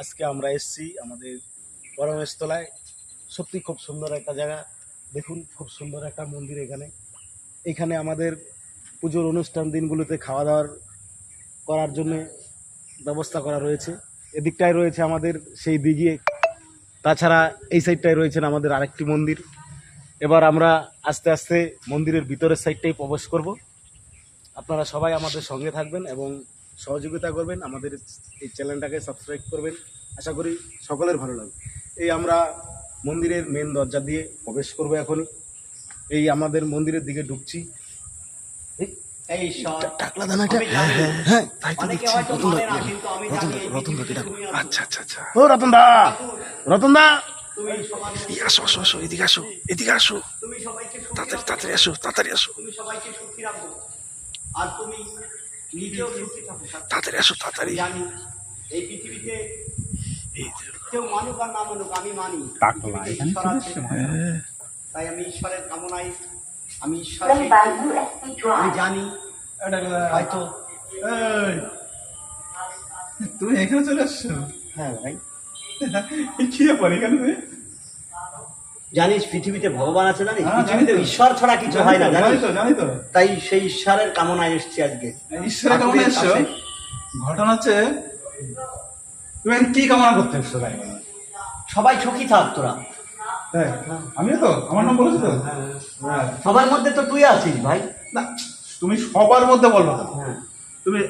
আজকে আমরা এসেছি আমাদের পরমেশতলায়। সত্যি খুব সুন্দর একটা জায়গা। দেখুন, খুব সুন্দর একটা মন্দির এখানে। এখানে আমাদের পুজোর অনুষ্ঠান দিনগুলোতে খাওয়া দাওয়ার করার জন্য ব্যবস্থা করা রয়েছে। এদিকটায় রয়েছে আমাদের সেই দিঘি তাছাড়া এই সাইডটায় রয়েছেন আমাদের আরেকটি মন্দির। এবার আমরা আস্তে আস্তে মন্দিরের ভিতরের সাইডটাই প্রবেশ করব। আপনারা সবাই আমাদের সঙ্গে থাকবেন এবং সহযোগিতা করবেন আমাদের এই চ্যানেলটাকে সাবস্ক্রাইব করবেন। আশা করি সকলের ভালো লাগবে। এই আমরা মন্দিরের মেন দরজা দিয়ে প্রবেশ করব এখনই। এই আমাদের মন্দিরের দিকে ঢুকছি। হ্যাঁ দেখছি। রতন দা রতন দা। আচ্ছা আচ্ছা আচ্ছা। আসো আসো আসো এদিকে আসো এদিকে আসো। তাড়াতাড়ি তাড়াতাড়ি আসো তাড়াতাড়ি আসো। তুমি সবাইকে সুখী রাখো। আর তুমি নিজেও সুখী থাকো তাড়াতাড়ি আসো তাড়াতাড়ি। জানি এই পৃথিবীতে কেউ মানুক আর না মানুক আমি মানি। টাকলা, পৃথিবীতে এখানে ঈশ্বর আছে। হ্যাঁ, তাই আমি ঈশ্বরের কামনায় আমি ঈশ্বরকে আমি জানি হয়তো তুমি এখানে চলে আসছো? হ্যাঁ ভাই। কি ব্যাপার এখানে? জানিস পৃথিবীতে ভগবান আছে জানিস? হ্যাঁ, পৃথিবীতে ঈশ্বর ছাড়া কিছু হয় না জানিস? তাই সেই ঈশ্বরের কামনায় এসেছি আজকে। ঈশ্বরের কেমন এসছো? ঘটনা হচ্ছে তুমি কি কামনা করতে এসছো সবাই সুখী থাক তোরা। তাই? আমিও তো আমার নাম বলেছ তো? হ্যাঁ। সবার মধ্যে তো তুই আছিস ভাই। না তুমি সবার মধ্যে বলব হ্যাঁ। তুমি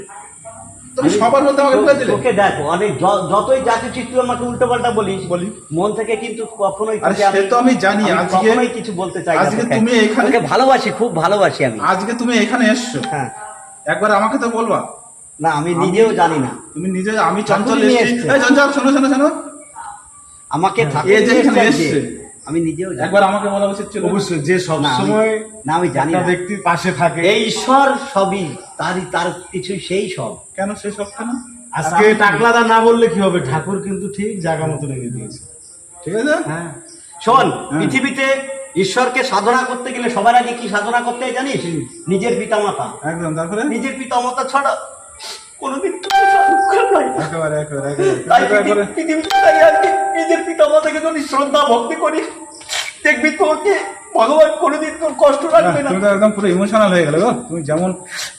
তুমি সবার মধ্যে আমাকে বলে দিলে তোকে দেখো অনেক যতই যা কিছু তুই আমাকে উল্টো পাল্টা বলিস বলি। মন থেকে কিন্তু কখনোই সে তো আমি জানি, আজকে- কিছু বলতে চাই আজকে তুমি এখানে- ভালোবাসি খুব ভালোবাসি আমি। আজকে তুমি এখানে এসছো। হ্যাঁ। একবার আমাকে তো বলবা। না আমি নিজেও জানি না। তুমি নিজে আমি চঞ্চল চঞ্চল শোনো শোনো শোনো। আমাকে ঠাকুর এ যে এখানে এসছে। আমি নিজেও একবার আমাকে বলা উচিত ছিল অবশ্যই যে সব সময় না আমি জানি না। ব্যক্তির পাশে থাকে। এই ঈশ্বর সবই তারই তার কিছু সেই সব। কেন সে সব কেন? আজকে টাকলাদা না বললে কি হবে? ঠাকুর কিন্তু ঠিক জায়গা মতো রেখে দিয়েছে। ঠিক আছে? হ্যাঁ। শোন হ্যাঁ। পৃথিবীতে ঈশ্বরকে সাধনা করতে গেলে সবার আগে কি সাধনা করতে হয় জানিস? নিজের পিতামাতা। একদম তারপরে? নিজের পিতামাতা ছাড়া কোনোদিন। একেবারে একেবারে একেবারে। শ্রদ্ধা ভক্তি করিস দেখবি তোকে ভগবান কোনোদিন তোর কষ্ট রাখবে না। তুমি তো একদম পুরো ইমোশনাল হয়ে গেলে গো। তুমি যেমন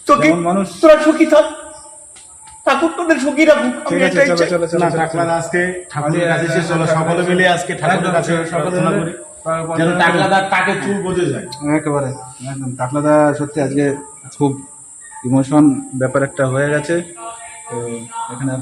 তোকে মানুষ তোরা সুখী থাক। ঠাকুর তোদের সুখী রাখুক। ঠিক আছে চলো চলো চলো আজকে ঠাকুরের কাছে এসে চলো সকলে মিলে আজকে ঠাকুরের কাছে প্রার্থনা করি। যেন টাকলাদার টাকে চুল বোঝে যায়। একেবারে একদম। টাকলাদা সত্যি আজকে খুব ইমোশন ব্যাপার একটা হয়ে গেছে। তো এখানে